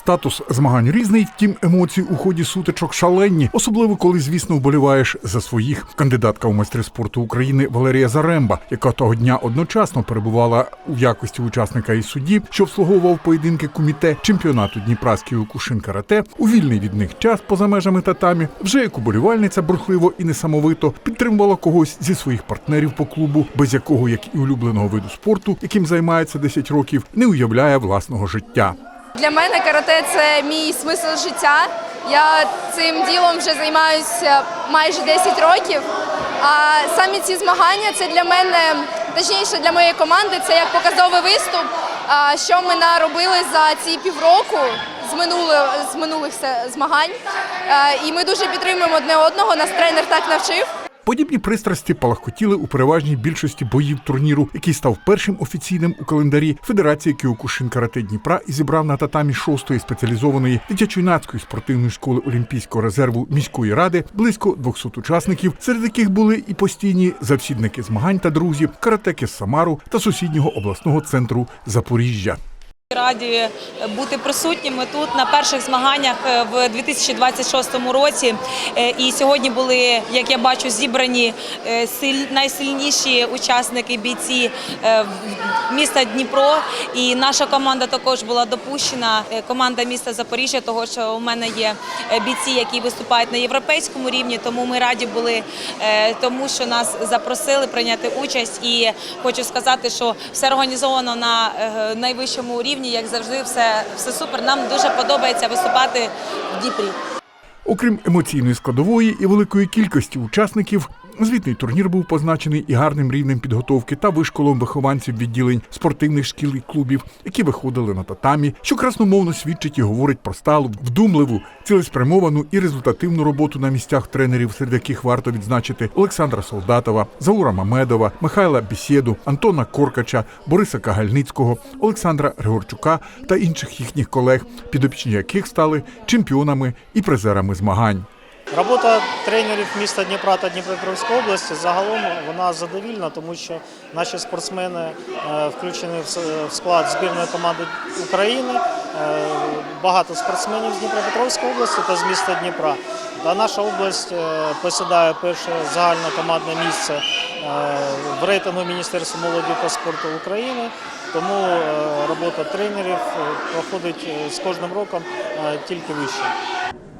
Статус змагань різний, втім емоції у ході сутичок шаленні, особливо коли, звісно, вболіваєш за своїх. Кандидатка у майстри спорту України Валерія Заремба, яка того дня одночасно перебувала у якості учасника і судді, що обслуговував поєдинки куміте чемпіонату Дніпра з кіокушин карате, у вільний від них час поза межами татамі, вже як уболівальниця бурхливо і несамовито підтримувала когось зі своїх партнерів по клубу, без якого, як і улюбленого виду спорту, яким займається 10 років, не уявляє власного життя. Для мене карате це мій смисл життя. Я цим ділом вже займаюся майже 10 років. А самі ці змагання це для мене, точніше для моєї команди, це як показовий виступ. Що ми наробили за ці півроку з минулих, з минулих змагань. Е, І ми дуже підтримуємо одне одного. Нас тренер так навчив. Подібні пристрасті палахкотіли у переважній більшості боїв турніру, який став першим офіційним у календарі Федерації Кіокушин Карате Дніпра і зібрав на татамі шостої спеціалізованої дитячо-юнацької спортивної школи Олімпійського резерву міської ради близько 200 учасників, серед яких були і постійні завсідники змагань та друзі, каратеки з Самару та сусіднього обласного центру Запоріжжя. Раді бути присутніми тут на перших змаганнях е, в 2026 році. Е, І сьогодні були, як я бачу, зібрані е, найсильніші учасники бійці е, міста Дніпро. І наша команда також була допущена. е, Команда міста Запоріжжя, того що у мене є е, бійці, які виступають на європейському рівні. Тому ми раді були е, тому, що нас запросили прийняти участь. І хочу сказати, що все організовано на е, найвищому рівні, як завжди, все, все супер. Нам дуже подобається виступати в Дніпрі. Окрім емоційної складової і великої кількості учасників, звітний турнір був позначений і гарним рівнем підготовки та вишколом вихованців відділень спортивних шкіл і клубів, які виходили на татамі, що красномовно свідчить і говорить про сталу, вдумливу, цілеспрямовану і результативну роботу на місцях тренерів, серед яких варто відзначити Олександра Солдатова, Заура Мамедова, Михайла Бісєду, Антона Коркача, Бориса Кагальницького, Олександра Григорчука та інших їхніх колег, підопічні яких стали чемпіонами і призерами змагань. Робота тренерів міста Дніпра та Дніпропетровської області загалом вона задовільна, тому що наші спортсмени е, включені в склад збірної команди України. Е, Багато спортсменів з Дніпропетровської області та з міста Дніпра. Та наша область е, посідає перше загальнокомандне місце в рейтингу Міністерства молоді та спорту України. Тому робота тренерів проходить з кожним роком тільки вище.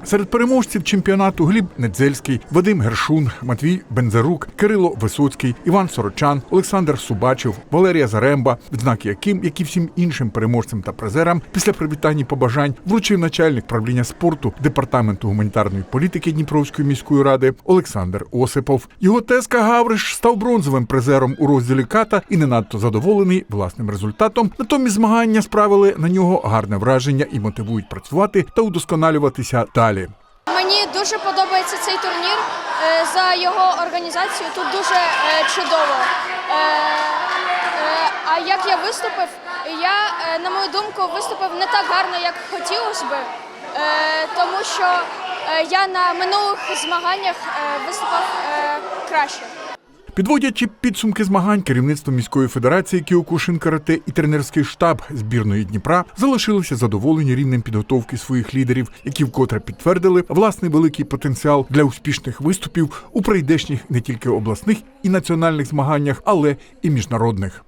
Серед переможців чемпіонату Гліб Недзельський, Вадим Гершун, Матвій Бензарук, Кирило Висоцький, Іван Сорочан, Олександр Субачев, Валерія Заремба, відзнаки яким, як і всім іншим переможцям та призерам, після привітань і побажань вручив начальник правління спорту департаменту гуманітарної політики Дніпровської міської ради Олександр Осипов. Його тезка Гавриш став бронзовим призером у розділі ката і не надто задоволений власним результатом. Натомість змагання справили на нього гарне враження і мотивують працювати та удосконалюватися далі. Мені дуже подобається цей турнір е, за його організацію. Тут дуже е, чудово. Е, А як я виступив, я, на мою думку, виступив не так гарно, як хотілося би, тому що я на минулих змаганнях виступав краще. Підводячи підсумки змагань, керівництво міської федерації Кіокушин Карате і тренерський штаб збірної Дніпра залишилися задоволені рівнем підготовки своїх лідерів, які вкотре підтвердили власний великий потенціал для успішних виступів у прийдешніх не тільки обласних і національних змаганнях, але і міжнародних.